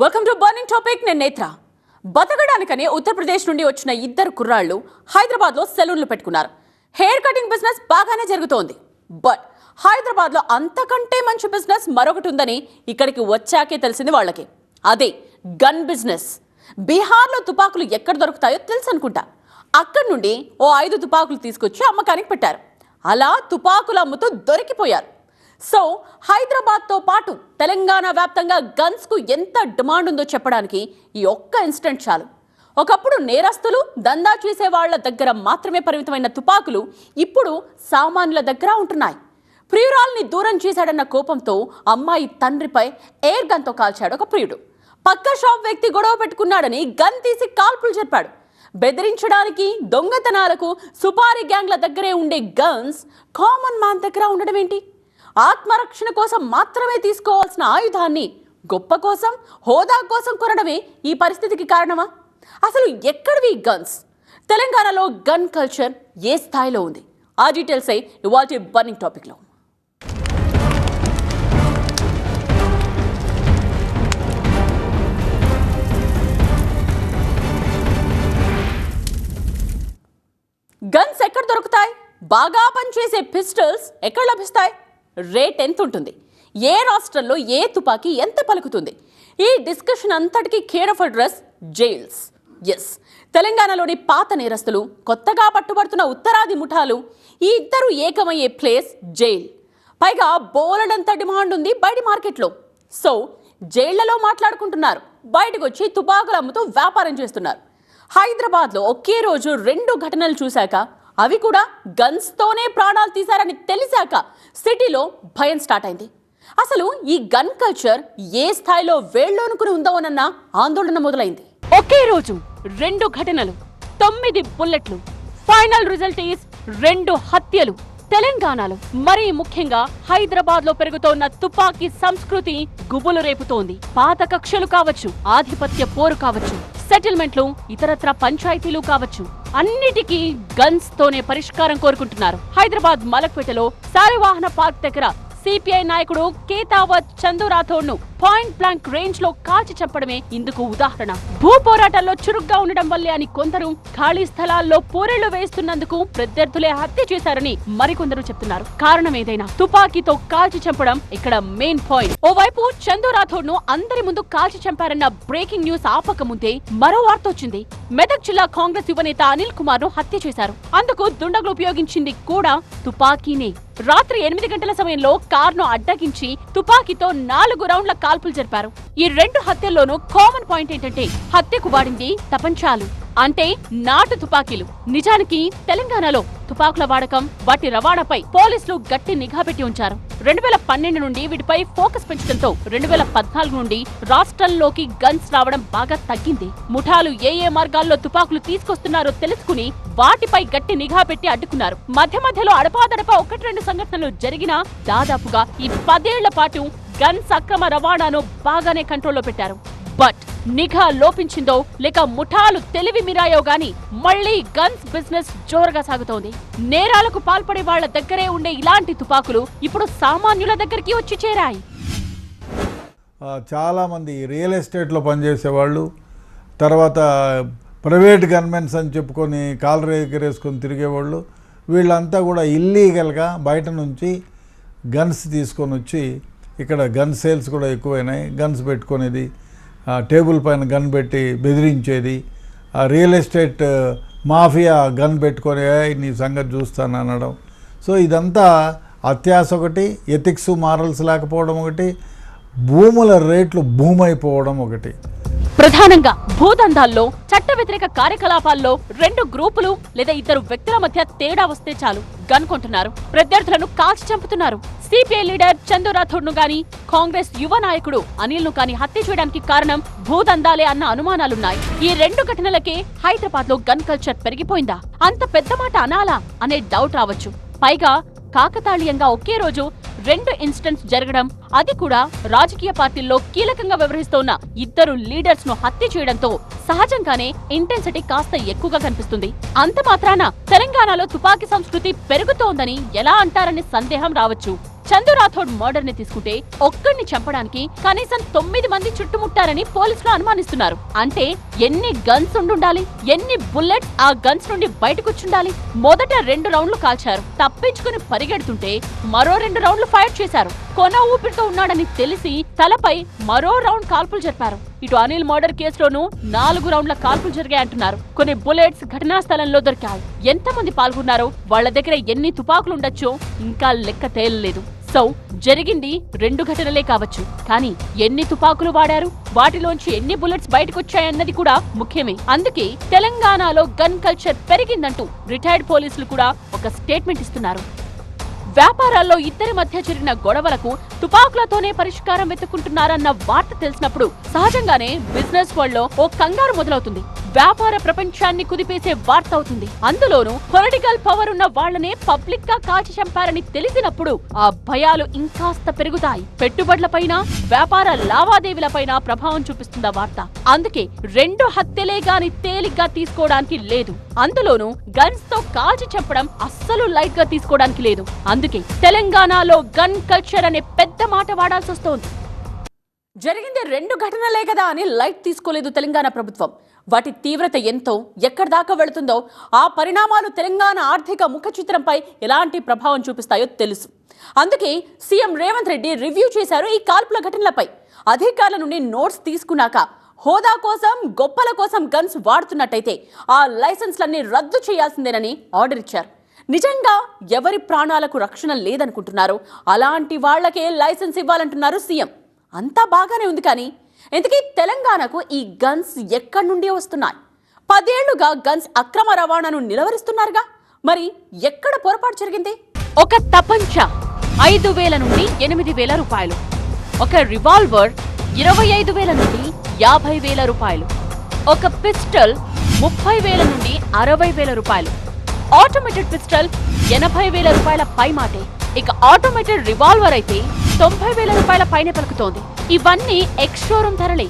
Welcome to burning topic నేను నేత్ర. బతకడానికనే ఉత్తరప్రదేశ్ నుండి వచ్చిన ఇద్దరు కుర్రాళ్ళు హైదరాబాద్లో సెలూన్లు పెట్టుకున్నారు. హెయిర్ కటింగ్ బిజినెస్ బాగానే జరుగుతోంది. బట్ హైదరాబాద్లో అంతకంటే మంచి బిజినెస్ మరొకటి ఉందని ఇక్కడికి వచ్చాకే తెలిసింది వాళ్ళకి. అదే గన్ బిజినెస్ బీహార్లో తుపాకులు ఎక్కడ దొరుకుతాయో తెలుసు అనుకుంటా. అక్కడి నుండి ఓ ఐదు తుపాకులు తీసుకొచ్చి అమ్మకానికి పెట్టారు. అలా తుపాకులు అమ్ముతూ దొరికిపోయారు. సో హైదరాబాద్తో పాటు తెలంగాణ వ్యాప్తంగా గన్స్కు ఎంత డిమాండ్ ఉందో చెప్పడానికి ఈ ఒక్క ఇన్సిడెంట్ చాలు. ఒకప్పుడు నేరస్తులు దందా చేసే వాళ్ళ దగ్గర మాత్రమే పరిమితమైన తుపాకులు ఇప్పుడు సామాన్యుల దగ్గర ఉంటున్నాయి. ప్రియురాల్ని దూరం చేశాడన్న కోపంతో అమ్మాయి తండ్రిపై ఎయిర్ గన్తో కాల్చాడు ఒక ప్రియుడు. పక్క షాప్ వ్యక్తి గొడవ పెట్టుకున్నాడని గన్ తీసి కాల్పులు జరిపాడు. బెదిరించడానికి దొంగతనాలకు సుపారీ గ్యాంగ్ల దగ్గరే ఉండే గన్స్ కామన్ మ్యాన్ దగ్గర ఉండడం ఏంటి? ఆత్మరక్షణ కోసం మాత్రమే తీసుకోవాల్సిన ఆయుధాన్ని గొప్ప కోసం హోదా కోసం కొనడమే ఈ పరిస్థితికి కారణమా? అసలు ఎక్కడివి గన్స్ తెలంగాణలో గన్ కల్చర్ ఏ స్థాయిలో ఉంది? ఆ డీటెయిల్స్ అయి ఇవాళ బర్నింగ్ టాపిక్లో గన్స్ ఎక్కడ దొరుకుతాయి? బాగా పనిచేసే పిస్టల్స్ ఎక్కడ లభిస్తాయి? రేట్ ఎంత ఉంటుంది ఏ రాష్ట్రంలో ఏ తుపాకీ ఎంత పలుకుతుంది? ఈ డిస్కషన్ అంతటికీ కేర్ ఆఫ్ అడ్రస్ జైల్స్. ఎస్ తెలంగాణలోని పాత నేరస్తులు కొత్తగా పట్టుబడుతున్న ఉత్తరాది ముఠాలు ఈ ఇద్దరు ఏకమయ్యే ప్లేస్ జైల్. పైగా బోలెడంత డిమాండ్ ఉంది బయటి మార్కెట్లో. సో జైళ్ళలో మాట్లాడుకుంటున్నారు. బయటకు వచ్చి తుపాకులు అమ్ముతూ వ్యాపారం చేస్తున్నారు. హైదరాబాద్లో ఒకే రోజు రెండు ఘటనలు చూశాక అవి కూడా గన్స్తోనే ప్రాణాలు తీశారని తెలిసాక సిటీలో భయం స్టార్ట్ అయింది. అసలు ఈ గన్ కల్చర్ ఏ స్థాయిలో వేళ్ళోనుకుని ఉందోనన్న ఆందోళన మొదలైంది. ఒకే రోజు రెండు ఘటనలు తొమ్మిది బుల్లెట్లు ఫైనల్ రిజల్ట్ ఈస్ రెండు హత్యలు. తెలంగాణలో మరీ ముఖ్యంగా హైదరాబాద్లో పెరుగుతోన్న తుపాకీ సంస్కృతి గుబులు రేపుతోంది. పాత కక్షలు కావచ్చు ఆధిపత్య పోరు కావచ్చు. సెటిల్మెంట్లు ఇతరత్ర పంచాయతీలు కావచ్చు. అన్నిటికీ గన్స్ తోనే పరిష్కారం కోరుకుంటున్నారు. హైదరాబాద్ మలక్పేటలో శారీవాహన పార్క్ దగ్గర సిపిఐ నాయకుడు కేతావత్ చందు రాథోడ్ను పాయింట్ బ్లాంక్ రేంజ్లో కాల్చి చంపడమే ఇందుకు ఉదాహరణ. భూ పోరాటాల్లో చురుగ్గా ఉండడం వల్లే అని కొందరు ఖాళీ స్థలాల్లో పూరెళ్ళు వేస్తున్నందుకు ప్రత్యర్థులే హత్య చేశారని మరికొందరు చెప్తున్నారు. కారణం ఏదైనా? తుపాకీతో కాల్చి చంపడం ఇక్కడ మెయిన్ పాయింట్ ఓవైపు చందు రాథోడ్ను అందరి ముందు కాల్చి చంపారన్న బ్రేకింగ్ న్యూస్ ఆపక ముందే మరో వార్త వచ్చింది. మెదక్ జిల్లా కాంగ్రెస్ యువనేత అనిల్ కుమార్ను హత్య చేశారు. అందుకు దుండగులు ఉపయోగించింది కూడా తుపాకీనే. రాత్రి ఎనిమిది గంటల సమయంలో కార్ను అడ్డగించి తుపాకీతో నాలుగు రౌండ్ల కాల్పులు జరిపారు. ఈ రెండు హత్యల్లోనూ కామన్ పాయింట్ ఏంటంటే హత్యకు వాడింది తపంచాలు. అంటే నాటు తుపాకీలు. నిజానికి తెలంగాణలో తుపాకుల వాడకం వాటి రవాణాపై పోలీసులు గట్టి నిఘా పెట్టి ఉంచారు. రెండు వేల పన్నెండు నుండి వీటిపై ఫోకస్ పెంచడంతో రెండు వేల పద్నాలుగు నుండి రాష్ట్రంలోకి గన్స్ రావడం బాగా తగ్గింది. ముఠాలు ఏ ఏ మార్గాల్లో తుపాకులు తీసుకొస్తున్నారో తెలుసుకుని వాటిపై గట్టి నిఘా పెట్టి అడ్డుకున్నారు. మధ్య మధ్యలో అడపాదడపా ఒకటి రెండు సంఘటనలు జరిగినా దాదాపుగా ఈ పదేళ్ళ పాటు గన్స్ అక్రమ రవాణాను బాగానే కంట్రోల్లో పెట్టారు. బట్ నిఘా లోపించిందో లేక ముఠాలు తెలివి మిరాయో గాని మళ్ళీ గన్స్ బిజినెస్ జోరుగా సాగుతోంది. నేరాలకు పాల్పడే వాళ్ళ దగ్గరే ఉండే ఇలాంటి తుపాకులు ఇప్పుడు సామాన్యుల దగ్గరికి వచ్చి చేరాయి. చాలామంది రియల్ ఎస్టేట్లో పనిచేసేవాళ్ళు తర్వాత ప్రైవేట్ గన్మెన్స్ అని చెప్పుకొని కాలర్ ఎగరేసుకొని తిరిగేవాళ్ళు వీళ్ళంతా కూడా ఇల్లీగల్గా బయట నుంచి గన్స్ తీసుకొని వచ్చి ఇక్కడ గన్ సేల్స్ కూడా ఎక్కువైనాయి గన్స్ పెట్టుకునేది టేబుల్ పైన గన్ పెట్టి బెదిరించేది. రియల్ ఎస్టేట్ మాఫియా గన్ పెట్టుకొని నీ సంగతి చూస్తాను అనడం. సో ఇదంతా అత్యాస ఒకటి ఎథిక్స్ మారల్స్ లేకపోవడం ఒకటి భూముల రేట్లు భూమైపోవడం ఒకటి. ప్రధానంగా భూదందాల్లో చట్ట వ్యతిరేక కార్యకలాపాల్లో రెండు గ్రూపులు లేదా ఇద్దరు వ్యక్తుల మధ్య తేడా వస్తే చాలు. గన్ కొంటున్నారు ప్రత్యర్థులను కాల్చి చంపుతున్నారు. సిపిఐ లీడర్ చందు రాథోడ్ను గాని కాంగ్రెస్ యువ నాయకుడు అనిల్ను హత్య చేయడానికి కారణం భూదందాలే అన్న అనుమానాలున్నాయి. ఈ రెండు ఘటనలకే హైదరాబాద్లో గన్ కల్చర్ పెరిగిపోయిందా? అంత పెద్ద మాట అనాలా? అనే డౌట్ రావచ్చు. పైగా కాకతాళీయంగా ఒకే రోజు రెండు ఇన్సిడెంట్స్ జరగడం అది కూడా రాజకీయ పార్టీల్లో కీలకంగా వ్యవహరిస్తోన్న ఇద్దరు లీడర్స్ను హత్య చేయడంతో సహజంగానే ఇంటెన్సిటీ కాస్త ఎక్కువగా కనిపిస్తుంది. అంత మాత్రాన తెలంగాణలో తుపాకీ సంస్కృతి పెరుగుతోందని ఎలా అంటారనే సందేహం రావచ్చు. చందు రాథోడ్ మర్డర్ని తీసుకుంటే ఒక్కడిని చంపడానికి కనీసం తొమ్మిది మంది చుట్టుముట్టారని పోలీసులు అనుమానిస్తున్నారు. అంటే ఎన్ని గన్స్ ఉండుండాలి? ఎన్ని బుల్లెట్స్ ఆ గన్స్ నుండి బయటకొచ్చుండాలి? మొదట రెండు రౌండ్లు కాల్చారు. తప్పించుకుని పరిగెడుతుంటే మరో రెండు రౌండ్లు ఫైర్ చేశారు. కొన ఊపిరితో ఉన్నాడని తెలిసి తలపై మరో రౌండ్ కాల్పులు జరిపారు. ఇటు అనిల్ మర్డర్ కేసులోనూ నాలుగు రౌండ్ల కాల్పులు జరిగాయంటున్నారు కొన్ని బుల్లెట్స్ ఘటనా స్థలంలో దొరికాయి. ఎంతమంది పాల్గొన్నారో వాళ్ళ దగ్గర ఎన్ని తుపాకులు ఉండొచ్చో ఇంకా లెక్క తేలలేదు. సో జరిగింది రెండు ఘటనలే కావచ్చు. కానీ ఎన్ని తుపాకులు వాడారు? వాటిలోంచి ఎన్ని బుల్లెట్స్ బయటకొచ్చాయన్నది కూడా ముఖ్యమే. అందుకే తెలంగాణలో గన్ కల్చర్ పెరిగిందంటూ రిటైర్డ్ పోలీసులు కూడా ఒక స్టేట్మెంట్ ఇస్తున్నారు. వ్యాపారాల్లో ఇద్దరి మధ్య జరిగిన గొడవలకు తుపాకులతోనే పరిష్కారం వెతుక్కుంటున్నారన్న వార్త తెలిసినప్పుడు సహజంగానే బిజినెస్ వరల్డ్లో ఓ కంగారు మొదలవుతుంది. వ్యాపార ప్రపంచాన్ని కుదిపేసే వార్త అవుతుంది. అందులోనూ పొలిటికల్ పవర్ ఉన్న వాళ్ళనే పబ్లిక్గా కాల్చి చంపారని తెలిసినప్పుడు ఆ భయాలు ఇంకాస్త పెరుగుతాయి. పెట్టుబడులపైన వ్యాపార లావాదేవీలపైన ప్రభావం చూపిస్తుందా వార్త? అందుకే రెండు హత్యలే గాని తేలిగ్గా తీసుకోవడానికి లేదు. అందులోనూ గన్స్తో కాల్చి చెప్పడం అస్సలు లైట్గా తీసుకోవడానికి లేదు. అందుకే తెలంగాణలో గన్ కల్చర్ అనే పెద్ద మాట వాడాల్సి వస్తోంది జరిగింది రెండు ఘటనలే కదా అని లైట్ తీసుకోలేదు తెలంగాణ ప్రభుత్వం. వాటి తీవ్రత ఎంతో ఎక్కడి దాకా వెళుతుందో ఆ పరిణామాలు తెలంగాణ ఆర్థిక ముఖ చిత్రంపై ఎలాంటి ప్రభావం చూపిస్తాయో తెలుసు. అందుకే సీఎం రేవంత్ రెడ్డి రివ్యూ చేశారు ఈ కాల్పుల ఘటనలపై. అధికారుల నుండి నోట్స్ తీసుకున్నాక హోదా కోసం గొప్పల కోసం గన్స్ వాడుతున్నట్టయితే ఆ లైసెన్స్లన్నీ రద్దు చేయాల్సిందేనని ఆర్డర్ ఇచ్చారు. నిజంగా ఎవరి ప్రాణాలకు రక్షణ లేదనుకుంటున్నారో అలాంటి వాళ్ళకే లైసెన్స్ ఇవ్వాలంటున్నారు సీఎం. అంతా బాగానే ఉంది కానీ ఇంతకీ తెలంగాణకు ఈ గన్స్ ఎక్కడి నుండి వస్తున్నాయి? పదేళ్ళుగా గన్స్ అక్రమ రవాణాను నిలవరిస్తున్నారుగా? మరి ఎక్కడ పొరపాటు జరిగింది? ఒక తపంచ ఐదు వేల నుండి ఎనిమిది వేల రూపాయలు. ఒక రివాల్వర్ ఇరవై ఐదు వేల నుండి యాభై వేల రూపాయలు. ఒక పిస్టల్ ముప్పై వేల నుండి అరవై వేల రూపాయలు. ఆటోమేటెడ్ పిస్టల్ ఎనభై వేల రూపాయల పై మాటే ఇక ఆటోమేటెడ్ రివాల్వర్ అయితే తొంభై వేల రూపాయల పైనే పలుకుతోంది. ఇవన్నీ ఎక్స్ షోరూమ్ ధరలే.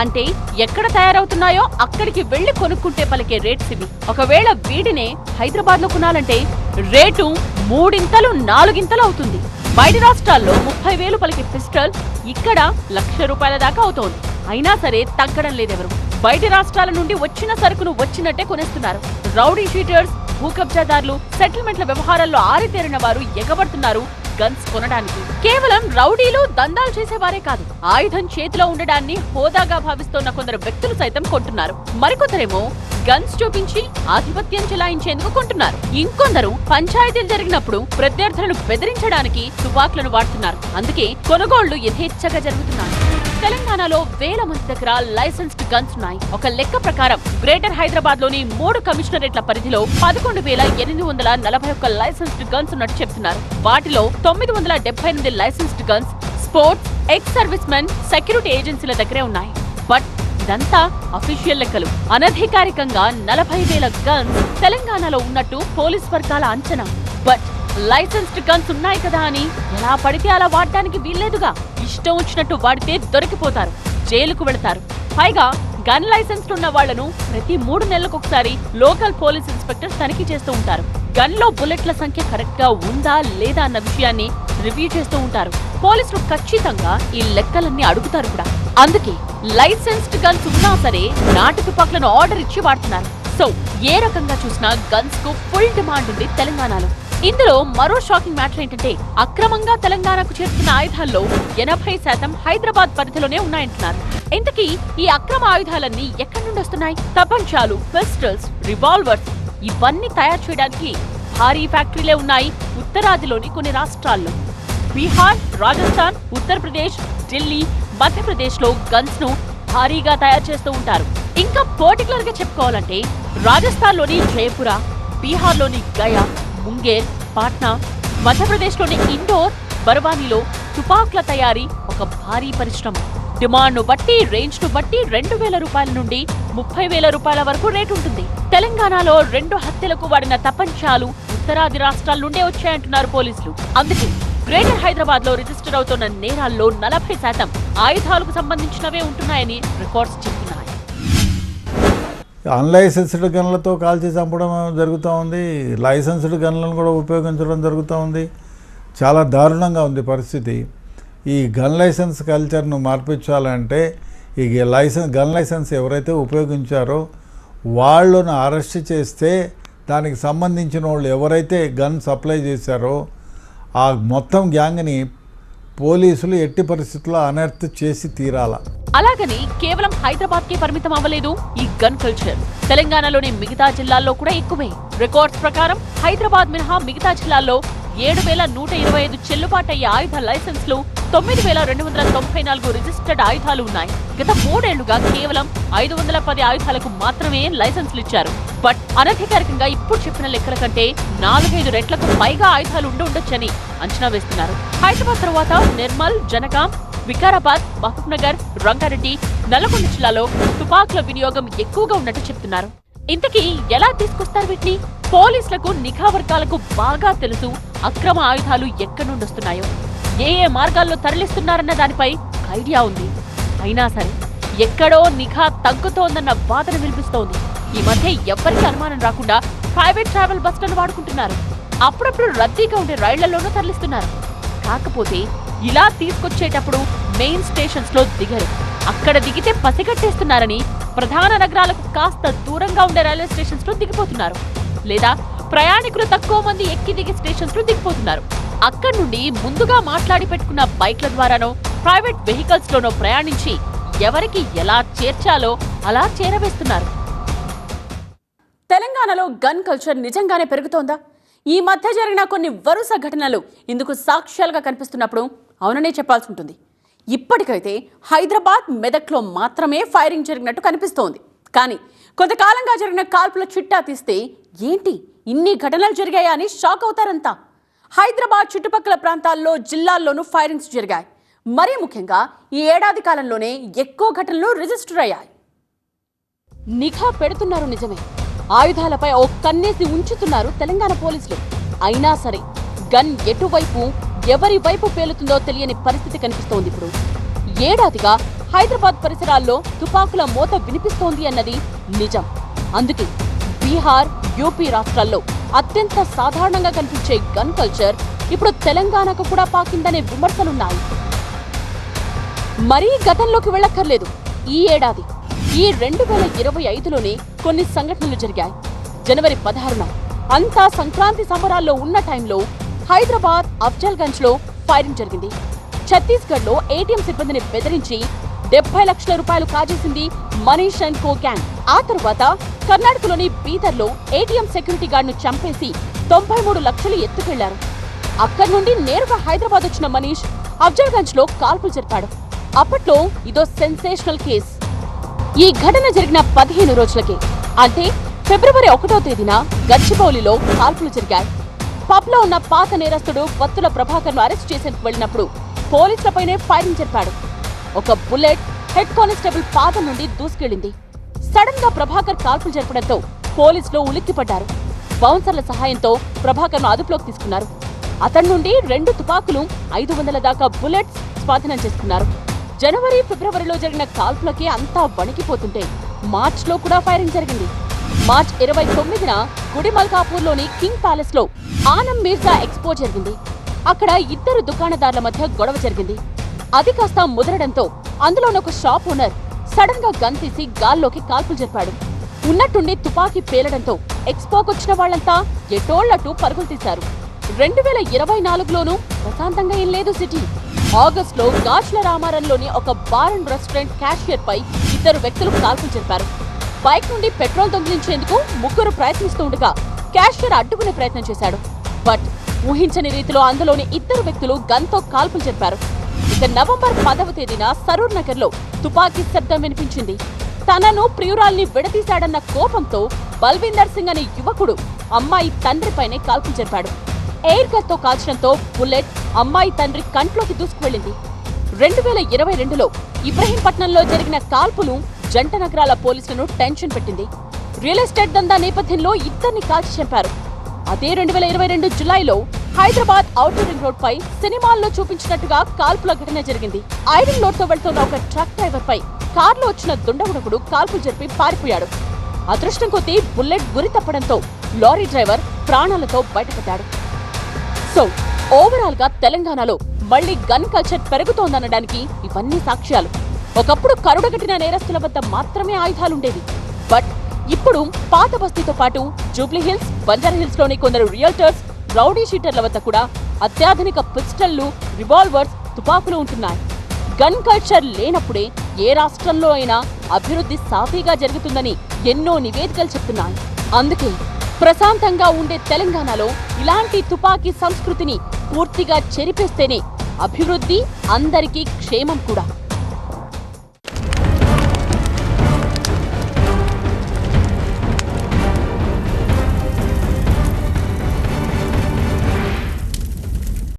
అంటే ఎక్కడ తయారవుతున్నాయో అక్కడికి వెళ్ళి కొనుక్కుంటే పలికే రేట్స్ ఇవి. ఒకవేళ వీటినే హైదరాబాద్లో కొనాలంటే రేటు మూడింతలు నాలుగింతలు అవుతుంది. బయట రాష్ట్రాల్లో ముప్పై వేలు పలికే పిస్టల్ ఇక్కడ లక్ష రూపాయల దాకా అవుతోంది. అయినా సరే తగ్గడం లేదెవరు. బయట రాష్ట్రాల నుండి వచ్చిన సరుకును వచ్చినట్టే కొనేస్తున్నారు. రౌడీ షీటర్స్ భూకబ్జాదారులు సెటిల్మెంట్ల వ్యవహారాల్లో ఆరితేరిన వారు ఎగబడుతున్నారు గన్స్ కొనడానికి. కేవలం రౌడీలు దందాలు చేసేవారే కాదు. ఆయుధం చేతిలో ఉండడాన్ని హోదాగా భావిస్తున్న కొందరు వ్యక్తులు సైతం కొంటున్నారు. మరికొందరేమో గన్స్ చూపించి ఆధిపత్యం చెలాయించేందుకు కొంటున్నారు. ఇంకొందరు పంచాయతీలు జరిగినప్పుడు ప్రత్యర్థులను బెదిరించడానికి తుపాకులను వాడుతున్నారు. అందుకే కొనుగోళ్ళు యథేచ్ఛగా జరుగుతున్నాయి. తెలంగాణలో వేల మంది దగ్గర లైసెన్స్డ్ గన్స్ ఉన్నాయి. ఒక లెక్క ప్రకారం గ్రేటర్ హైదరాబాద్లోని మూడు కమిషనరేట్ల పరిధిలో పదకొండు వేల ఎనిమిది వందల నలభై ఒక్క లైసెన్స్డ్ గన్స్ ఉన్నట్టు చెప్తున్నారు వాటిలో తొమ్మిది వందల డెబ్బై ఎనిమిది licensed guns sports ex servicemen security ఏజెన్సీల దగ్గరే ఉన్నాయి. బట్ ఇదంతా అఫీషియల్ లెక్కలు. అనధికారికంగా నలభై వేల గన్స్ తెలంగాణలో ఉన్నట్టు పోలీస్ వర్గాల అంచనా. బట్ లైసెన్స్డ్ గన్స్ ఉన్నాయి కదా అని ఎలా పడితే అలా వాడటానికి వీల్లేదుగా? ఇష్టం వచ్చినట్టు వాడితే దొరికిపోతారు జైలుకు వెళతారు. పైగా గన్ లైసెన్స్ ఉన్న వాళ్ళను ప్రతి మూడు నెలలకు ఒకసారి లోకల్ పోలీస్ ఇన్స్పెక్టర్ తనిఖీ చేస్తూ ఉంటారు. గన్లో బుల్లెట్ల సంఖ్య కరెక్ట్గా ఉందా లేదా అన్న విషయాన్ని రివ్యూ చేస్తూ ఉంటారు. పోలీసులు ఖచ్చితంగా ఈ లెక్కలన్నీ అడుగుతారు కూడా. అందుకే లైసెన్స్డ్ గన్స్ ఉన్నా సరే నాటు తుపాకులను ఆర్డర్ ఇచ్చి వాడుతున్నారు. సో ఏ రకంగా చూసినా గన్స్కు ఫుల్ డిమాండ్ ఉంది తెలంగాణలో. ఇందులో మరో షాకింగ్ మ్యాటర్ ఏంటంటే అక్రమంగా తెలంగాణకు చేరుతున్న ఆయుధాల్లో ఎనభై శాతం హైదరాబాద్ పరిధిలోనే ఉన్నాయంటున్నారు. ఇంతకీ ఈ అక్రమ ఆయుధాలన్నీ ఎక్కడి నుండి వస్తున్నాయి? తపంచాలు పిస్టల్స్ రివాల్వర్స్ ఇవన్నీ తయారు చేయడానికి భారీ ఫ్యాక్టరీలే ఉన్నాయి ఉత్తరాదిలోని కొన్ని రాష్ట్రాల్లో. బీహార్ రాజస్థాన్ ఉత్తరప్రదేశ్ ఢిల్లీ మధ్యప్రదేశ్లో గన్స్ను భారీగా తయారు చేస్తూ ఉంటారు. ఇంకా పర్టికులర్గా చెప్పుకోవాలంటే రాజస్థాన్లోని జయపుర బీహార్లోని గయా ముంగేర్ పాట్నా మధ్యప్రదేశ్లోని ఇండోర్ బర్వానీలో తుపాకుల తయారీ ఒక భారీ పరిశ్రమ. డిమాండ్ను బట్టి రేంజ్ను బట్టి రెండు వేల రూపాయల నుండి ముప్పై వేల రూపాయల వరకు రేటు ఉంటుంది. తెలంగాణలో రెండు హత్యలకు వాడిన తపంచాలు ఉత్తరాది రాష్ట్రాల నుండే వచ్చాయంటున్నారు పోలీసులు. అందుకే గ్రేటర్ హైదరాబాద్లో రిజిస్టర్ అవుతున్న నేరాల్లో నలభై శాతం ఆయుధాలకు సంబంధించినవే ఉంటున్నాయని రికార్డ్స్ చెప్తున్నారు అన్లైసెన్స్డ్ గన్లతో కాల్చి చంపడం జరుగుతూ ఉంది. లైసెన్స్డ్ గన్లను కూడా ఉపయోగించడం జరుగుతూ ఉంది. చాలా దారుణంగా ఉంది పరిస్థితి. ఈ గన్ లైసెన్స్ కల్చర్ను మార్పించాలంటే ఈ లైసెన్స్ గన్ లైసెన్స్ ఎవరైతే ఉపయోగించారో వాళ్ళను అరెస్ట్ చేస్తే దానికి సంబంధించిన వాళ్ళు ఎవరైతే గన్ సప్లై చేశారో ఆ మొత్తం గ్యాంగ్ని పోలీసులు ఎట్టి పరిస్థితుల్లో అనర్త్ చేసి తీరాల? అలాగని కేవలం హైదరాబాద్ కే పరిమితం అవ్వలేదు ఈ గన్ కల్చర్. తెలంగాణలోని మిగతా జిల్లాల్లో కూడా ఎక్కువే. రికార్డ్స్ ప్రకారం హైదరాబాద్ మినహా మిగతా జిల్లాల్లో ఏడు వేల నూట ఇరవై ఐదు చెల్లుబాటయ్యే ఆయుధ లైసెన్స్లు తొమ్మిది వేల రెండు వందల తొంభై నాలుగు రిజిస్టర్డ్ ఆయుధాలు ఉన్నాయి. గత మూడేళ్ళుగా కేవలం ఐదు వందల పది ఆయుధాలకు మాత్రమే లైసెన్సులు ఇచ్చారు. బట్ అనధికారికంగా ఇప్పుడు చెప్పిన లెక్కల కంటే నాలుగైదు రెట్లకు పైగా ఆయుధాలు ఉండొచ్చని అంచనా వేస్తున్నారు. హైదరాబాద్ తర్వాత నిర్మల్ జనగాం వికారాబాద్ మహబూబ్నగర్ రంగారెడ్డి నల్గొండ జిల్లాలో తుపాకుల వినియోగం ఎక్కువగా ఉన్నట్టు చెప్తున్నారు. ఇంతకీ ఎలా తీసుకొస్తారు వీటిని? పోలీసులకు నిఘా వర్గాలకు బాగా తెలుసు అక్రమ ఆయుధాలు ఎక్కడి నుండి వస్తున్నాయో. ఏ ఏ మార్గాల్లో తరలిస్తున్నారన్న దానిపై ఐడియా ఉంది. అయినా సరే ఎక్కడో నిఘా తగ్గుతోందన్న బాధను వినిపిస్తోంది. ఈ మధ్య ఎవ్వరికీ అనుమానం రాకుండా ప్రైవేట్ ట్రావెల్ బస్సులను వాడుకుంటున్నారు. అప్పుడప్పుడు రద్దీగా ఉండే రైళ్ళలోనూ తరలిస్తున్నారు. కాకపోతే ఇలా తీసుకొచ్చేటప్పుడు మెయిన్ స్టేషన్స్లో దిగరు. అక్కడ దిగితే పసిగట్టేస్తున్నారని ప్రధాన నగరాలకు కాస్త దూరంగా ఉండే రైల్వే స్టేషన్స్లో దిగిపోతున్నారు. లేదా ప్రయాణికులు తక్కువ మంది ఎక్కి దిగే స్టేషన్స్లో దిగిపోతున్నారు. అక్కడి నుండి ముందుగా మాట్లాడి పెట్టుకున్న బైక్ల ద్వారానో ప్రైవేట్ వెహికల్స్ లోనో ప్రయాణించి ఎవరికి ఎలా చేర్చాలో అలా చేరవేస్తున్నారు. తెలంగాణలో గన్ కల్చర్ నిజంగానే పెరుగుతోందా? ఈ మధ్య జరిగిన కొన్ని వరుస ఘటనలు ఇందుకు సాక్ష్యాలుగా కనిపిస్తున్నప్పుడు అవుననే చెప్పాల్సి ఉంటుంది. ఇప్పటికైతే హైదరాబాద్ మెదక్లో మాత్రమే ఫైరింగ్ జరిగినట్టు కనిపిస్తోంది. కానీ కొంతకాలంగా జరిగిన కాల్పుల చిట్టా తీస్తే ఏంటి ఇన్ని ఘటనలు జరిగాయా అని షాక్ అవుతారంతా. హైదరాబాద్ చుట్టుపక్కల ప్రాంతాల్లో జిల్లాల్లోనూ ఫైరింగ్స్ జరిగాయి. మరీ ముఖ్యంగా ఈ ఏడాది కాలంలోనే ఎక్కువ ఘటనలు రిజిస్టర్ అయ్యాయి. నిఘా పెడుతున్నారు నిజమే. ఆయుధాలపై ఓ కన్నేసి ఉంచుతున్నారు తెలంగాణ పోలీసులు. అయినా సరే గన్ ఎటువైపు ఎవరి వైపు పేలుతుందో తెలియని పరిస్థితి కనిపిస్తోంది ఇప్పుడు. ఏడాదిగా హైదరాబాద్ పరిసరాల్లో తుపాకుల మోత వినిపిస్తోంది అన్నది నిజం. అందుకే బీహార్ యూపీ రాష్ట్రాల్లో అత్యంత సాధారణంగా కనిపించే గన్ కల్చర్ ఇప్పుడు తెలంగాణకు కూడా పాకిందనే విమర్శలున్నాయి. మరీ గతంలోకి వెళ్ళక్కర్లేదు. ఈ ఏడాది ఈ రెండు వేల ఇరవై ఐదులోనే కొన్ని సంఘటనలు జరిగాయి. జనవరి పదహారున అంతా సంక్రాంతి సంబరాల్లో ఉన్న టైంలో హైదరాబాద్ అఫ్జల్గంజ్లో ఫైరింగ్ జరిగింది. ఛత్తీస్గఢ్లో ఏటీఎం సిబ్బందిని బెదిరించి డెబ్బై లక్షల రూపాయలు కాజేసింది మనీష్ అండ్ కో గ్యాంగ్. ఆ తరువాత కర్ణాటకలోని బీదర్లో ఏటీఎం సెక్యూరిటీ గార్డ్ను చంపేసి తొంభై మూడు లక్షలు ఎత్తుకెళ్ళారు. అక్కడి నుండి నేరుగా హైదరాబాద్ వచ్చిన మనీష్ అఫ్జల్గంజ్లో కాల్పులు జరిపాడు. అప్పట్లో ఇదో సెన్సేషనల్ కేస్. ఈ ఘటన జరిగిన పదిహేను రోజులకే. అంటే ఫిబ్రవరి ఒకటో తేదీన గచ్చిబౌలిలో కాల్పులు జరిగాయి. పబ్లో ఉన్న పాత నేరస్తుడు వత్తుల ప్రభాకర్ను అరెస్ట్ చేసేందుకు వెళ్ళినప్పుడు పోలీసులపైనే ఫైరింగ్ జరిపాడు. ఒక బుల్లెట్ హెడ్ కానిస్టేబుల్ పాదం నుండి దూసుకెళ్ళింది సడన్గా ప్రభాకర్ కాల్పులు జరపడంతో పోలీసులు ఉలిక్కిపడ్డారు. బౌన్సర్ల సహాయంతో ప్రభాకర్ను అదుపులోకి తీసుకున్నారు. అతడి నుండి రెండు తుపాకులు ఐదు వందల దాకా బుల్లెట్స్ స్వాధీనం చేసుకున్నారు. జనవరి ఫిబ్రవరిలో జరిగిన కాల్పులకి అంతా వణికిపోతుంటే మార్చిలో కూడా ఫైరింగ్ జరిగింది. మార్చ్ ఇరవై తొమ్మిదిన గుడిమల్కాపూర్లోని కింగ్ ప్యాలెస్లో ఆనం మీర్జా ఎక్స్పో జరిగింది. అక్కడ ఇద్దరు దుకాణదారుల మధ్య గొడవ జరిగింది. అది కాస్త ముదరడంతో అందులోని ఒక షాప్ ఓనర్ సడన్గా గన్ తీసి గాల్లోకి కాల్పులు జరిపాడు. ఉన్నట్టుండి తుపాకీ పేలడంతో ఎక్స్పోకొచ్చిన వాళ్ళంతా ఎటోళ్ళట్టు పరుగులు తీశారు. రెండు వేల ఇరవై నాలుగులోనూ ప్రశాంతంగా ఏం లేదు సిటీ. ఆగస్టులో గాజ్ల రామారంలోని ఒక బార్ అండ్ రెస్టారెంట్ క్యాషియర్ పై ఇద్దరు వ్యక్తులు కాల్పులు జరిపారు. బైక్ నుండి పెట్రోల్ దొంగిలించేందుకు ముగ్గురు ప్రయత్నిస్తూ ఉండగా క్యాషియర్ అడ్డుకునే ప్రయత్నం చేశాడు. బట్ ఊహించని రీతిలో అందులోని ఇద్దరు వ్యక్తులు గన్తో కాల్పులు జరిపారు. ఇక నవంబర్ పదవ తేదీన సరూర్ నగర్లో తుపాకీ శబ్దం వినిపించింది. తనను ప్రియురాల్ని విడదీశాడన్న కోపంతో బల్వీందర్ సింగ్ అనే యువకుడు అమ్మాయి తండ్రిపైనే కాల్పులు జరిపాడు. ఎయిర్ గన్తో కాల్చడంతో బుల్లెట్ అమ్మాయి తండ్రి కంట్లోకి దూసుకువెళ్ళింది. రెండు వేల ఇరవై రెండులో ఇబ్రహీంపట్నంలో జరిగిన కాల్పులు జంట నగరాల పోలీసులను టెన్షన్ పెట్టింది. రియల్ ఎస్టేట్ దందా నేపథ్యంలో ఇద్దరిని కాల్చి చంపారు. అదే రెండు వేల ఇరవై రెండు జులైలో హైదరాబాద్ ఔటర్ రింగ్ రోడ్ పై సినిమాల్లో చూపించినట్టుగా కాల్పుల ఘటన జరిగింది. ఐరన్ లోడ్తో వెళ్తున్న ఒక ట్రక్ డ్రైవర్ పై కారులో వచ్చిన దుండగుడకుడు కాల్పులు జరిపి పారిపోయాడు. అదృష్టం కొద్దీ బుల్లెట్ గురి తప్పడంతో లారీ డ్రైవర్ ప్రాణాలతో బయటపడ్డాడు. సో ఓవరాల్గా తెలంగాణలో మళ్ళీ గన్ కల్చర్ పెరుగుతోందనడానికి ఇవన్నీ సాక్ష్యాలు. ఒకప్పుడు కరుడగట్టిన నేరస్తుల వద్ద మాత్రమే ఆయుధాలుండేవి. బట్ ఇప్పుడు పాత బస్తీతో పాటు జూబ్లీ హిల్స్ బంజారా హిల్స్లోని కొందరు రియల్టర్స్ రౌడీ షీటర్ల వద్ద కూడా అత్యాధునిక పిస్టళ్ళు రివాల్వర్స్ తుపాకులు ఉంటున్నాయి. గన్ కల్చర్ లేనప్పుడే ఏ రాష్ట్రంలో అయినా అభివృద్ధి సాఫీగా జరుగుతుందని ఎన్నో నివేదికలు చెప్తున్నాయి. అందుకే ప్రశాంతంగా ఉండే తెలంగాణలో ఇలాంటి తుపాకీ సంస్కృతిని పూర్తిగా చెరిపేస్తేనే అభివృద్ధి అందరికీ క్షేమం కూడా.